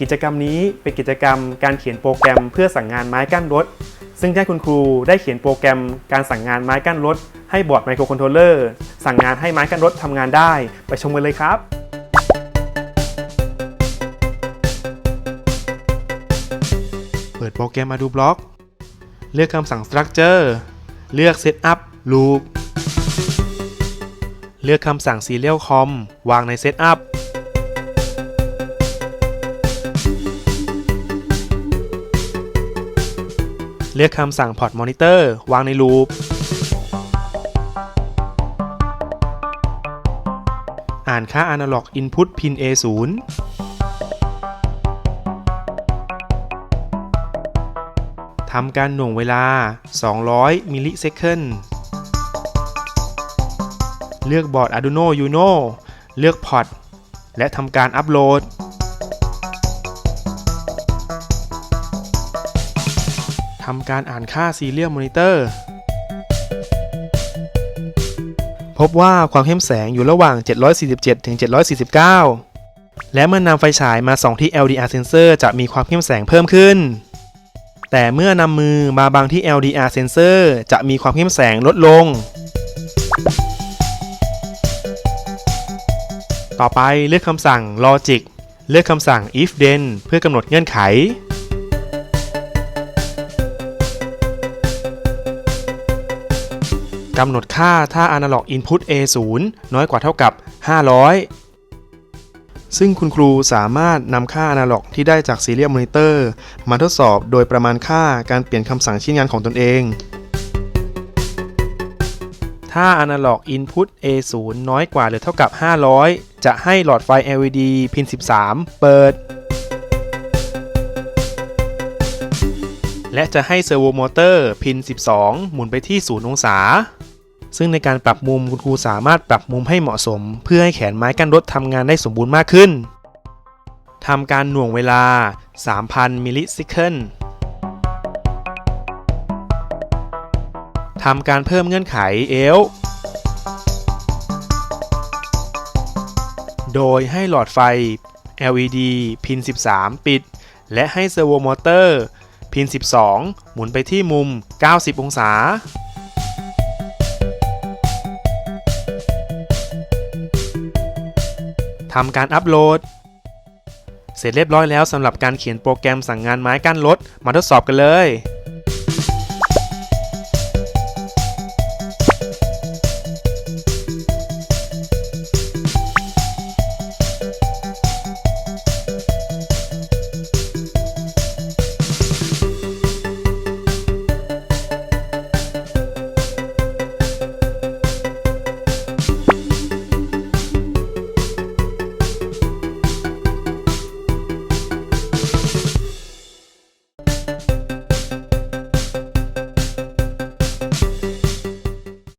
กิจกรรมนี้เป็นกิจกรรมการเขียนโปรแกรมเพื่อสั่งงานไม้กั้นรถ ซึ่งจะให้คุณครูได้เขียนโปรแกรมการสั่งงานไม้กั้นรถ ให้บอร์ดไมโครคอนโทรลเลอร์สั่งงานให้ไม้กั้นรถทำงานได้ ไปชมกันเลยครับเปิดโปรแกรมมาดูบล็อก เลือกคำสั่ง structure เลือก setup loop เลือกคำสั่ง serial com วางใน setup ลือกคำสั่ง port monitor วางใน loop อ่านค่า analog input pin A0 ทำการหน่วงเวลา 200 มิลลิเซคันเลือกบอร์ด Arduino Uno เลือกพอร์ตและทำการอัปโหลดำการอ่านค่า Serial Monitor พบว่าความเข้มแสงอยู่ระหว่าง 747 ถึง 749 และเมื่อนำไฟฉายมาส่องที่ LDR sensor จะมีความเข้มแสงเพิ่มขึ้น แต่เมื่อนำมือมาบังที่ LDR sensor จะมีความเข้มแสงลดลง ต่อไปเลือกคำสั่ง logic เลือกคำสั่ง if then เพื่อกำหนดเงื่อนไข กำหนดค่าถ้า analog input A0 น้อยกว่าเท่ากับ 500 ซึ่งคุณครูสามารถนำค่า analog ที่ได้จาก serial monitor มาทดสอบโดยประมาณค่าการเปลี่ยนคำสั่งชิ้นงานของตนเอง ถ้า analog input A0 น้อยกว่าหรือเท่ากับ 500 จะให้หลอดไฟ LED พิน 13 เปิดและจะให้เซอร์โวมอเตอร์ พิน 12 หมุนไปที่ 0 องศา ซึ่งในการปรับมุมคุณครูสามารถปรับมุมให้เหมาะสม เพื่อให้แขนไม้กั้นรถทำงานได้สมบูรณ์มากขึ้นทำการหน่วงเวลา 3,000 มิลลิเคันทำการเพิ่มเงื่อนไขเอลโดยให้หลอดไฟ LED พิน 13 ปิด และให้เซอร์โวมอเตอร์ พิน 12 หมุนไปที่มุม 90 องศา ทำการอัปโหลด เสร็จเรียบร้อยแล้วสำหรับการเขียนโปรแกรมสั่งงานไม้กั้นรถมาทดสอบกันเลย